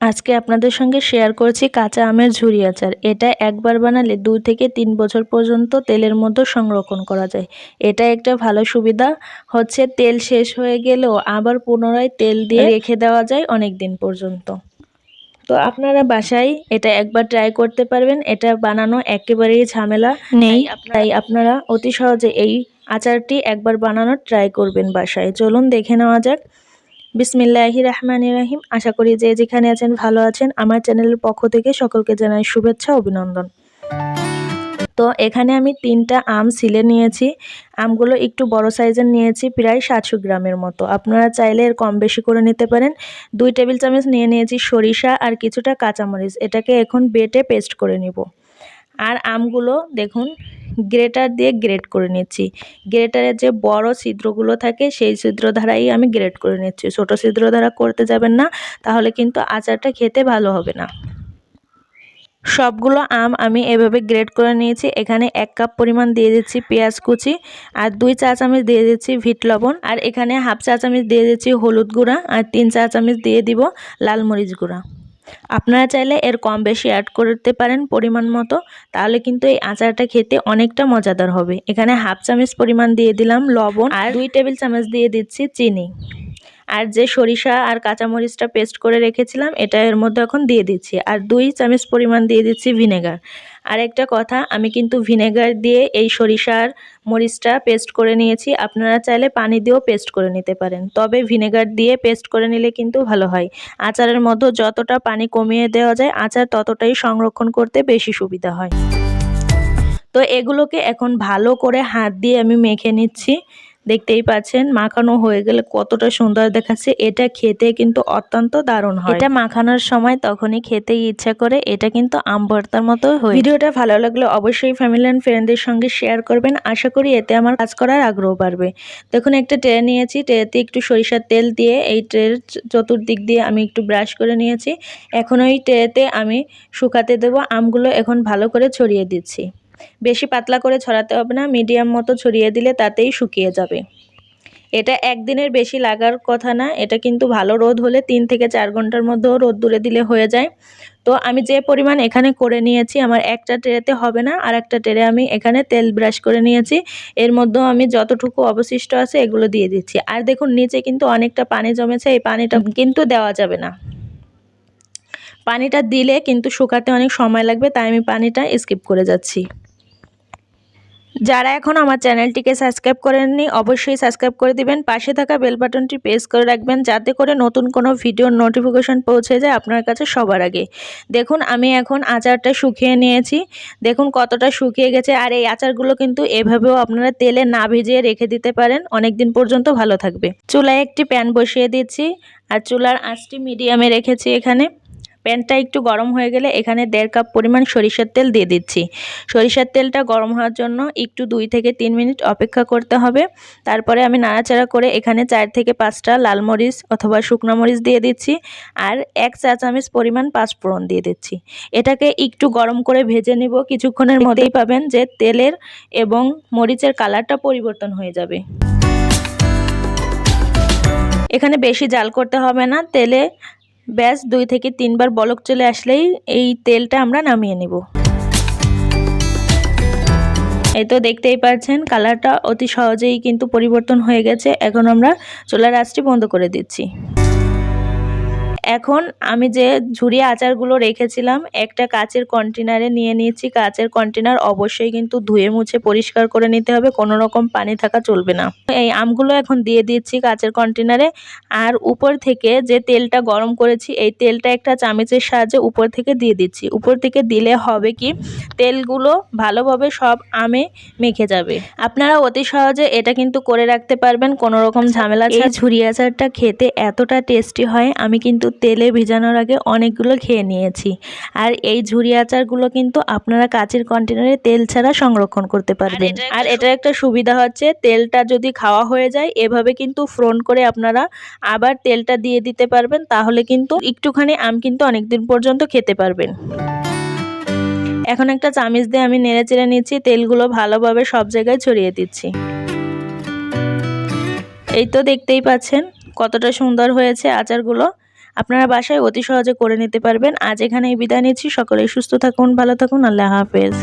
আজকে আপনাদের সঙ্গে শেয়ার করছি কাঁচা আমের ঝুরি আচার। এটা একবার বানালে দুই থেকে তিন বছর পর্যন্ত তেলের মধ্যে সংরক্ষণ করা যায়। এটা একটা ভালো সুবিধা। হচ্ছে তেল শেষ হয়ে গেলেও আবার পুনরায় তেল দিয়ে রেখে দেওয়া যায় অনেক দিন পর্যন্ত। তো আপনারা বাসায় এটা একবার ট্রাই করতে পারবেন। এটা বানানো একেবারেই ঝামেলা। নেই। তাই আপনারা অতি সহজে এই আচারটি একবার বানানোর ট্রাই করবেন বাসায়। চলুন দেখে নেওয়া যাক। বিসমিল্লাহি রহমান রাহিম। আশা করি যে যেখানে আছেন ভালো আছেন। আমার চ্যানেলের পক্ষ থেকে সকলকে জানাই শুভেচ্ছা, অভিনন্দন। তো এখানে আমি তিনটা আম সিলে নিয়েছি। আমগুলো একটু বড় সাইজের নিয়েছি, প্রায় সাতশো গ্রামের মতো। আপনারা চাইলে এর কম বেশি করে নিতে পারেন। দুই টেবিল চামচ নিয়ে নিয়েছি সরিষা আর কিছুটা কাঁচামরিচ। এটাকে এখন বেটে পেস্ট করে নিব। আর আমগুলো দেখুন গ্রেটার দিয়ে গ্রেট করে নিচ্ছি। গ্রেটারের যে বড় ছিদ্রগুলো থাকে, সেই ছিদ্র দ্বারাই আমি গ্রেট করে নিচ্ছি। ছোট ছিদ্র দ্বারা করতে যাবেন না, তাহলে কিন্তু আচারটা খেতে ভালো হবে না। সবগুলো আম আমি এভাবে গ্রেড করে নিয়েছি। এখানে এক কাপ পরিমাণ দিয়ে দিচ্ছি পেঁয়াজ কুচি আর দুই চা চামচ দিয়ে দিচ্ছি ভিট লবণ। আর এখানে হাফ চা চামচ দিয়ে দিচ্ছি হলুদ গুঁড়া আর তিন চা চামচ দিয়ে দিব লাল মরিচ গুঁড়া। আপনারা চাইলে এর কম বেশি অ্যাড করতে পারেন পরিমাণ মতো, তাহলে কিন্তু এই আচারটা খেতে অনেকটা মজাদার হবে। এখানে হাফ চামচ পরিমাণ দিয়ে দিলাম লবণ আর দুই টেবিল চামচ দিয়ে দিচ্ছি চিনি। আর যে সরিষা আর কাঁচামরিচটা পেস্ট করে রেখেছিলাম, এটা এর মধ্যে এখন দিয়ে দিচ্ছি। আর দুই চামচ পরিমাণ দিয়ে দিচ্ছি ভিনেগার। আর একটা কথা, আমি কিন্তু ভিনেগার দিয়ে এই সরিষার মরিচটা পেস্ট করে নিয়েছি। আপনারা চাইলে পানি দিয়েও পেস্ট করে নিতে পারেন। তবে ভিনেগার দিয়ে পেস্ট করে নিলে কিন্তু ভালো হয়। আচারের মধ্যে যতটা পানি কমিয়ে দেওয়া যায়, আচার ততটাই সংরক্ষণ করতে বেশি সুবিধা হয়। তো এগুলোকে এখন ভালো করে হাত দিয়ে আমি মেখে নিচ্ছি। দেখতেই পাচ্ছেন মাখানো হয়ে গেলে কতটা সুন্দর দেখাচ্ছে। এটা খেতে কিন্তু অত্যন্ত দারুণ হয়। এটা মাখানোর সময় তখনই খেতে ইচ্ছা করে এটা কিন্তু আম ভর্তার মতো হয়। ভিডিওটা ভালো লাগলে অবশ্যই ফ্যামিলি অ্যান্ড ফ্রেন্ডদের সঙ্গে শেয়ার করবেন। আশা করি এতে আমার কাজ করার আগ্রহ বাড়বে। দেখুন একটা ট্রে নিয়েছি। ট্রেতে একটু সরিষার তেল দিয়ে এই ট্রের চতুর্দিক দিয়ে আমি একটু ব্রাশ করে নিয়েছি। এখন ওই ট্রেতে আমি শুকাতে দেবো। আমগুলো এখন ভালো করে ছড়িয়ে দিচ্ছি। বেশি পাতলা করে ছড়াতে হবে না, মিডিয়াম মতো ছড়িয়ে দিলে তাতেই শুকিয়ে যাবে। এটা একদিনের বেশি লাগার কথা না, এটা কিন্তু ভালো রোদ হলে তিন থেকে চার ঘণ্টার মধ্যেও রোদ দূরে দিলে হয়ে যায়। তো আমি যে পরিমাণ এখানে করে নিয়েছি, আমার একটা ট্রেতে হবে না, আর একটা ট্রে আমি এখানে তেল ব্রাশ করে নিয়েছি। এর মধ্যেও আমি যতটুকু অবশিষ্ট আছে এগুলো দিয়ে দিচ্ছি। আর দেখুন, নিচে কিন্তু অনেকটা পানি জমেছে, এই পানিটা কিন্তু দেওয়া যাবে না। পানিটা দিলে কিন্তু শুকাতে অনেক সময় লাগবে, তাই আমি পানিটা স্কিপ করে যাচ্ছি। যারা এখন আমার চ্যানেলটিকে সাবস্ক্রাইব করেননি, অবশ্যই সাবস্ক্রাইব করে দিবেন। পাশে থাকা বেল বাটনটি প্রেস করে রাখবেন যাতে করে নতুন কোনো ভিডিওর নোটিফিকেশন পৌঁছে যায় আপনার কাছে সবার আগে। দেখুন, আমি এখন আচারটা শুকিয়ে নিয়েছি। দেখুন, কতটা শুকিয়ে গেছে। আর এই আচারগুলো কিন্তু এভাবেও আপনারা তেলে না ভিজিয়ে রেখে দিতে পারেন। অনেক দিন পর্যন্ত ভালো থাকবে। চুলায় একটি প্যান বসিয়ে দিচ্ছি। আর চুলার আঁচটি মিডিয়ামে রেখেছি এখানে। প্যানটা একটু গরম হয়ে গেলে এখানে দেড় কাপ পরিমাণ সরিষার তেল দিয়ে দিচ্ছি। সরিষার তেলটা গরম হওয়ার জন্য একটু দুই থেকে তিন মিনিট অপেক্ষা করতে হবে। তারপরে আমি নাড়াচাড়া করে এখানে চার থেকে পাঁচটা লাল মরিচ অথবা শুকনো মরিচ দিয়ে দিচ্ছি আর এক চা চামচ পরিমাণ পাঁচফোড়ন দিয়ে দিচ্ছি। এটাকে একটু গরম করে ভেজে নিব। কিছুক্ষণের মধ্যেই পাবেন যে তেলের এবং মরিচের কালারটা পরিবর্তন হয়ে যাবে। এখানে বেশি জাল করতে হবে না। তেলে ব্যাস দুই থেকে তিনবার বলক চলে আসলেই এই তেলটা আমরা নামিয়ে নিব। এই তো দেখতেই পাচ্ছেন, কালারটা অতি সহজেই কিন্তু পরিবর্তন হয়ে গেছে। এখন আমরা চুলার আঁচটি বন্ধ করে দিচ্ছি। এখন আমি যে ঝুরি আচারগুলো রেখেছিলাম একটা কাচের কন্টেনারে নিয়ে নিয়েছি। কাচের কন্টেনার অবশ্যই কিন্তু ধুয়ে মুছে পরিষ্কার করে নিতে হবে কোনো রকম পানি থাকা চলবে না। এই আমগুলো এখন দিয়ে দিচ্ছি কাচের কন্টেনারে আর উপর থেকে যে তেলটা গরম করেছি এই তেলটা একটা চামচের সাহায্যে উপর থেকে দিয়ে দিচ্ছি। উপর থেকে দিলে হবে কি তেলগুলো ভালোভাবে সব আমে মেখে যাবে। আপনারা অতি সহজে এটা কিন্তু করে রাখতে পারবেন কোনো রকম ঝামেলা ছাড়া। ঝুরি আচারটা খেতে এতটা টেস্টি হয় আমি কিন্তু তেলে ভেজানোর আগে অনেকগুলো খেয়ে নিয়েছি। আর এই ঝুরি আচারগুলো কিন্তু আপনারা কাচের কন্টেনারে তেল ছাড়া সংরক্ষণ করতে পারবেন। আর এটা একটা সুবিধা। হচ্ছে তেলটা যদি খাওয়া হয়ে যায় এভাবে কিন্তু ফ্রন করে আপনারা আবার তেলটা দিয়ে দিতে পারবেন তাহলে কিন্তু একটুখানি আম কিন্তু অনেকদিন পর্যন্ত খেতে পারবেন। এখন একটা চামিচ দিয়ে আমি নেড়ে চেড়ে নিচ্ছি তেলগুলো ভালোভাবে সব জায়গায় ছড়িয়ে দিচ্ছি। এই তো দেখতেই পাচ্ছেন কতটা সুন্দর হয়েছে আচারগুলো। আপনারা বাসায় অতি সহজে করে নিতে পারবেন। আজ এখানেই বিদায় নিচ্ছি। সকলেই সুস্থ থাকুন, ভালো থাকুন। আল্লাহ হাফেজ।